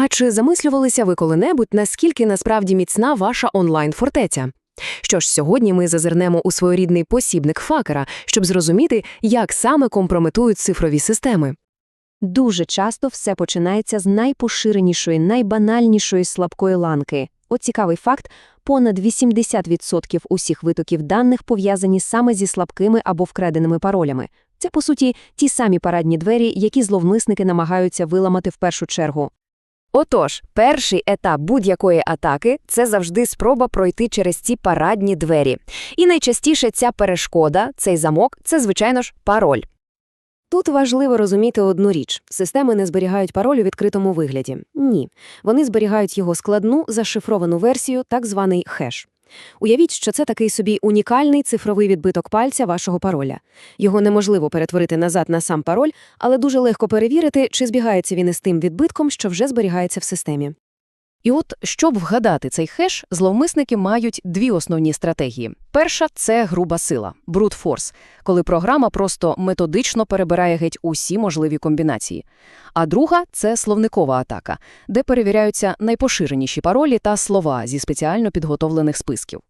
А чи замислювалися ви коли-небудь, наскільки насправді міцна ваша онлайн-фортеця? Що ж, сьогодні ми зазирнемо у своєрідний посібник факера, щоб зрозуміти, як саме компрометують цифрові системи. Дуже часто все починається з найпоширенішої, найбанальнішої слабкої ланки. От цікавий факт – понад 80% усіх витоків даних пов'язані саме зі слабкими або вкраденими паролями. Це, по суті, ті самі парадні двері, які зловмисники намагаються виламати в першу чергу. Отож, перший етап будь-якої атаки – це завжди спроба пройти через ці парадні двері. І найчастіше ця перешкода, цей замок – це, звичайно ж, пароль. Тут важливо розуміти одну річ. Системи не зберігають пароль у відкритому вигляді. Ні. Вони зберігають його складну, зашифровану версію, так званий хеш. Уявіть, що це такий собі унікальний цифровий відбиток пальця вашого пароля. Його неможливо перетворити назад на сам пароль, але дуже легко перевірити, чи збігається він із тим відбитком, що вже зберігається в системі. І от, щоб вгадати цей хеш, зловмисники мають дві основні стратегії. Перша – це груба сила, force, коли програма просто методично перебирає геть усі можливі комбінації. А друга – це словникова атака, де перевіряються найпоширеніші паролі та слова зі спеціально підготовлених списків.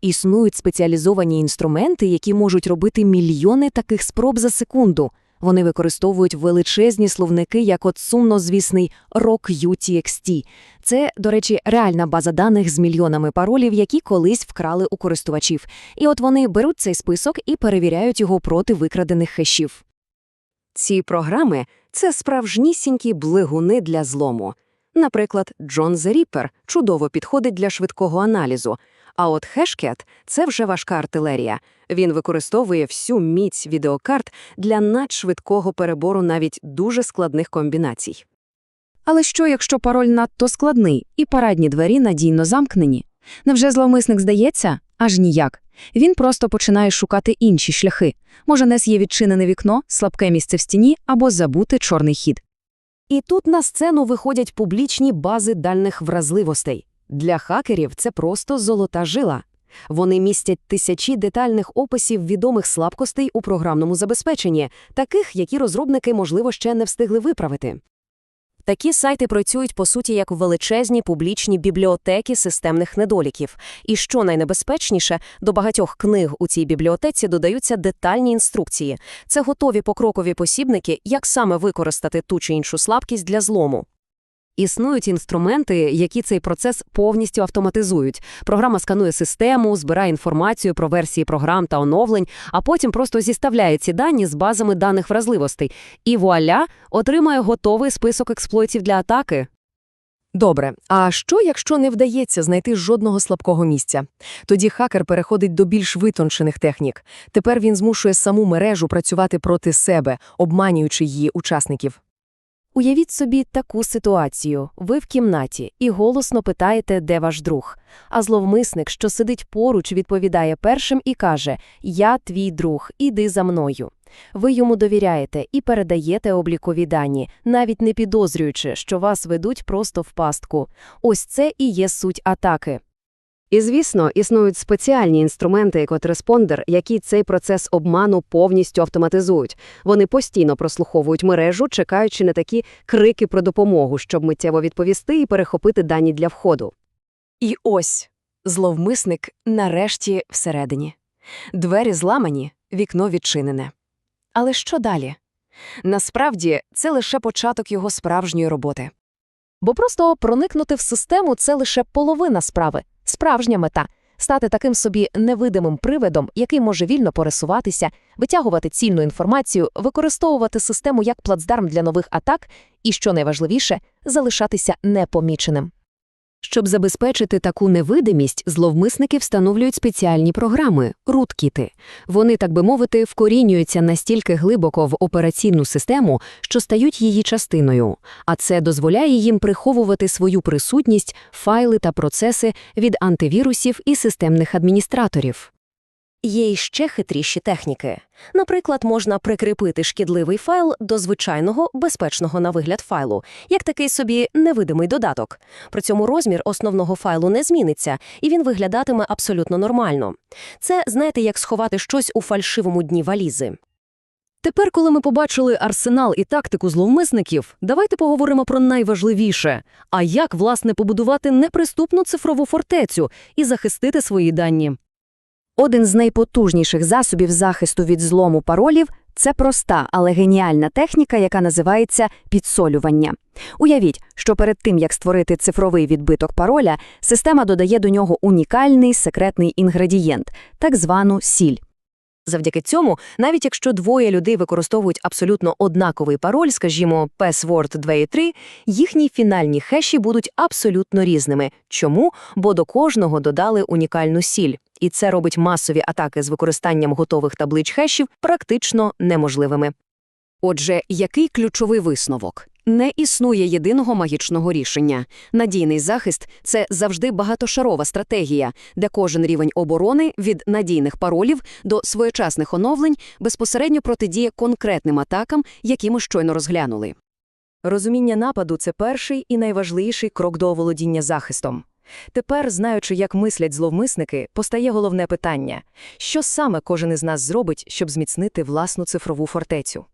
Існують спеціалізовані інструменти, які можуть робити мільйони таких спроб за секунду. Вони використовують величезні словники, як от сумнозвісний RockUTXT. Це, до речі, реальна база даних з мільйонами паролів, які колись вкрали у користувачів. І от вони беруть цей список і перевіряють його проти викрадених хешів. Ці програми – це справжнісінькі блигуни для злому. Наприклад, Джон Ripper чудово підходить для швидкого аналізу, а от Hashcat – це вже важка артилерія. Він використовує всю міць відеокарт для надшвидкого перебору навіть дуже складних комбінацій. Але що, якщо пароль надто складний і парадні двері надійно замкнені? Невже зловмисник здається? Аж ніяк. Він просто починає шукати інші шляхи. Може, нес є відчинене вікно, слабке місце в стіні або забути чорний хід. І тут на сцену виходять публічні бази дальних вразливостей. Для хакерів це просто золота жила. Вони містять тисячі детальних описів відомих слабкостей у програмному забезпеченні, таких, які розробники, можливо, ще не встигли виправити. Такі сайти працюють, по суті, як величезні публічні бібліотеки системних недоліків. І що найнебезпечніше, до багатьох книг у цій бібліотеці додаються детальні інструкції. Це готові покрокові посібники, як саме використати ту чи іншу слабкість для злому. Існують інструменти, які цей процес повністю автоматизують. Програма сканує систему, збирає інформацію про версії програм та оновлень, а потім просто зіставляє ці дані з базами даних вразливостей. І вуаля отримає готовий список експлойтів для атаки. Добре, а що, якщо не вдається знайти жодного слабкого місця? Тоді хакер переходить до більш витончених технік. Тепер він змушує саму мережу працювати проти себе, обманюючи її учасників. Уявіть собі таку ситуацію. Ви в кімнаті і голосно питаєте, де ваш друг. А зловмисник, що сидить поруч, відповідає першим і каже «Я твій друг, іди за мною». Ви йому довіряєте і передаєте облікові дані, навіть не підозрюючи, що вас ведуть просто в пастку. Ось це і є суть атаки. І, звісно, існують спеціальні інструменти, як респондер, які цей процес обману повністю автоматизують. Вони постійно прослуховують мережу, чекаючи на такі крики про допомогу, щоб миттєво відповісти і перехопити дані для входу. І ось зловмисник нарешті всередині. Двері зламані, вікно відчинене. Але що далі? Насправді, це лише початок його справжньої роботи. Бо просто проникнути в систему – це лише половина справи. Справжня мета – стати таким собі невидимим привидом, який може вільно пересуватися, витягувати цільну інформацію, використовувати систему як плацдарм для нових атак і, що найважливіше, залишатися непоміченим. Щоб забезпечити таку невидимість, зловмисники встановлюють спеціальні програми – руткіти. Вони, так би мовити, вкорінюються настільки глибоко в операційну систему, що стають її частиною, а це дозволяє їм приховувати свою присутність, файли та процеси від антивірусів і системних адміністраторів. Є й ще хитріші техніки. Наприклад, можна прикріпити шкідливий файл до звичайного, безпечного на вигляд файлу, як такий собі невидимий додаток. При цьому розмір основного файлу не зміниться, і він виглядатиме абсолютно нормально. Це, знаєте, як сховати щось у фальшивому дні валізи. Тепер, коли ми побачили арсенал і тактику зловмисників, давайте поговоримо про найважливіше – а як, власне, побудувати неприступну цифрову фортецю і захистити свої дані. Один з найпотужніших засобів захисту від злому паролів – це проста, але геніальна техніка, яка називається підсолювання. Уявіть, що перед тим, як створити цифровий відбиток пароля, система додає до нього унікальний секретний інгредієнт – так звану сіль. Завдяки цьому, навіть якщо двоє людей використовують абсолютно однаковий пароль, скажімо, password 2 і 3, їхні фінальні хеші будуть абсолютно різними. Чому? Бо до кожного додали унікальну сіль. І це робить масові атаки з використанням готових таблич хешів практично неможливими. Отже, який ключовий висновок? Не існує єдиного магічного рішення. Надійний захист – це завжди багатошарова стратегія, де кожен рівень оборони від надійних паролів до своєчасних оновлень безпосередньо протидіє конкретним атакам, які ми щойно розглянули. Розуміння нападу – це перший і найважливіший крок до оволодіння захистом. Тепер, знаючи, як мислять зловмисники, постає головне питання – що саме кожен із нас зробить, щоб зміцнити власну цифрову фортецю?